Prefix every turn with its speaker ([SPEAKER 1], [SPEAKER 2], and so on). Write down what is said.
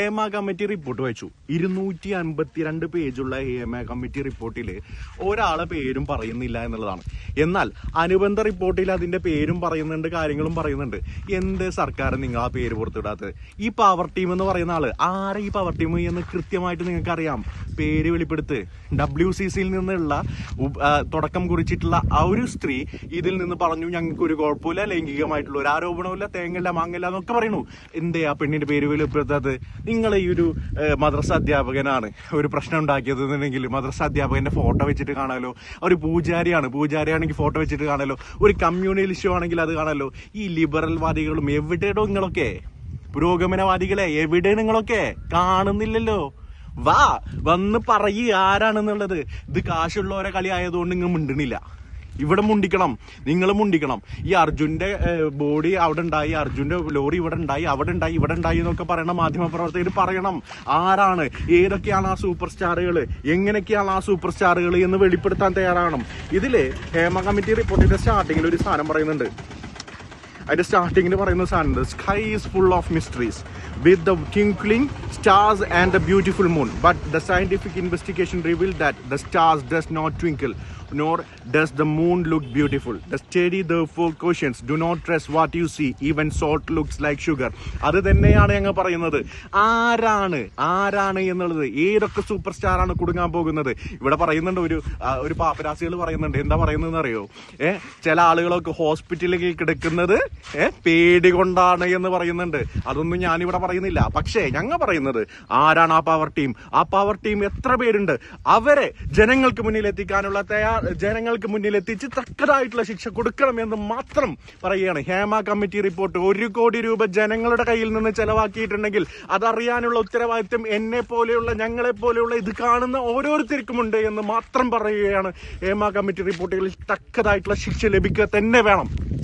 [SPEAKER 1] Hema committee report വായിച്ചു ഇരുന്നൂറ്റി അൻപത്തിരണ്ട് പേജുള്ള ഹേമ കമ്മിറ്റി റിപ്പോർട്ടിൽ ഒരാളെ പേരും പറയുന്നില്ല എന്നുള്ളതാണ്. എന്നാൽ അനുബന്ധ റിപ്പോർട്ടിൽ അതിന്റെ പേരും പറയുന്നുണ്ട് കാര്യങ്ങളും പറയുന്നുണ്ട്. എന്ത് സർക്കാർ നിങ്ങൾ ആ പേര് പുറത്തുവിടാത്തത്? ഈ പവർ ടീം എന്ന് പറയുന്ന ആൾ ആരെ ഈ പവർ ടീം എന്ന് കൃത്യമായിട്ട് നിങ്ങൾക്ക് അറിയാം പേര് വെളിപ്പെടുത്ത്. ഡബ്ല്യു സി സിയിൽ നിന്നുള്ള തുടക്കം കുറിച്ചിട്ടുള്ള ആ ഒരു സ്ത്രീ ഇതിൽ നിന്ന് പറഞ്ഞു ഞങ്ങൾക്ക് ഒരു കുഴപ്പമില്ല ലൈംഗികമായിട്ടുള്ള ഒരു ആരോപണമില്ല തേങ്ങല്ല മാങ്ങല്ല എന്നൊക്കെ പറയുന്നു. എന്തേ ആ പെണ്ണിന്റെ പേര് വെളിപ്പെടുത്താത്തത്? നിങ്ങൾ ഈ ഒരു മദ്രസ അധ്യാപകനാണ്. ഒരു പ്രശ്നം ഉണ്ടാക്കിയത് എന്നുണ്ടെങ്കിൽ മദ്രസ അധ്യാപകന്റെ ഫോട്ടോ വെച്ചിട്ട് കാണാലോ? ഒരു പൂജാരിയാണ്. പൂജാരിയാണെങ്കിൽ ഫോട്ടോ വെച്ചിട്ട് കാണാലോ? ഒരു കമ്മ്യൂണിസ്റ്റോ ആണെങ്കിൽ അത് കാണാലോ? ഈ ലിബറൽ വാദികളും എവിടെയോ നിങ്ങളൊക്കെ? പുരോഗമനവാദികളെ എവിടെ നിങ്ങളൊക്കെ? കാണുന്നില്ലല്ലോ. വാ വന്ന് പറയ് ആരാണെന്നുള്ളത്. ഇത് കാശുള്ളവരെ കളി ആയതുകൊണ്ട് നിങ്ങൾ മിണ്ടണില്ല. ഇവിടെ മുണ്ടിക്കണം നിങ്ങൾ മുണ്ടിക്കണം. ഈ അർജുന്റെ ബോഡി അവിടെ ഉണ്ടായി അർജുന്റെ ലോറി ഇവിടെ ഉണ്ടായി അവിടെ ഉണ്ടായി ഇവിടെ ഉണ്ടായി എന്നൊക്കെ പറയണ മാധ്യമ പ്രവർത്തകർ പറയണം. ആരാണ്? ഏതൊക്കെയാണ് ആ സൂപ്പർ സ്റ്റാറുകൾ എങ്ങനെയൊക്കെയാണ് ആ സൂപ്പർ സ്റ്റാറുകൾ എന്ന് വെളിപ്പെടുത്താൻ തയ്യാറാകണം ഇതിൽ ഹേമ കമ്മിറ്റി റിപ്പോർട്ടിന്റെ സ്റ്റാർട്ടിങ്ങിൽ ഒരു സാധനം പറയുന്നുണ്ട്. അതിന്റെ സ്റ്റാർട്ടിങ്ങിൽ പറയുന്ന സാധനം sky is full of mysteries with the twinkling stars and the beautiful moon but the scientific investigation reveal that the stars does not twinkle nor does the moon look beautiful. The study therefore cautions, do not trust what you see, even salt looks like sugar. അത് തന്നെയാണ് ഞങ്ങൾ പറയുന്നത്. ആരാണ്? ആരാണ് എന്നുള്ളത്? ഏതൊക്കെ super star ആണ് കുടുങ്ങാൻ പോകുന്നത്? ഇവിടെ പറയുന്നുണ്ട് ഒരു ഒരു പാപ്പരാസികൾ പറയുന്നുണ്ട്. എന്താ പറയുന്നതെന്ന് അറിയോ? ഏ ചില ആളുകളൊക്കെ ഹോസ്പിറ്റലിൽ കിടക്കുന്നത് ഏ പേടി കൊണ്ടാണ് എന്ന് പറയുന്നുണ്ട്. അതൊന്നും ഞാനിവിടെ പറയുന്നില്ല. പക്ഷേ ഞങ്ങൾ പറയുന്നത് ആരാണ് ആ പവർ ടീം ആ പവർ ടീം എത്ര പേരുണ്ട്? അവരെ ജനങ്ങൾക്ക് മുന്നിൽ എത്തിക്കാനുള്ള തയ്യാർ ജനങ്ങൾക്ക് മുന്നിൽ എത്തിച്ച് തക്കതായിട്ടുള്ള ശിക്ഷ കൊടുക്കണം എന്ന് മാത്രം പറയുകയാണ്. Hema committee report. ഒരു കോടി രൂപ ജനങ്ങളുടെ കയ്യിൽ നിന്ന് ചെലവാക്കിയിട്ടുണ്ടെങ്കിൽ അതറിയാനുള്ള ഉത്തരവാദിത്വം എന്നെ പോലെയുള്ള ഞങ്ങളെ പോലെയുള്ള ഇത് കാണുന്ന ഓരോരുത്തർക്കുമുണ്ട് എന്ന് മാത്രം പറയുകയാണ് ഹേമ കമ്മിറ്റി റിപ്പോർട്ടുകളിൽ തക്കതായിട്ടുള്ള ശിക്ഷ ലഭിക്കുക തന്നെ വേണം.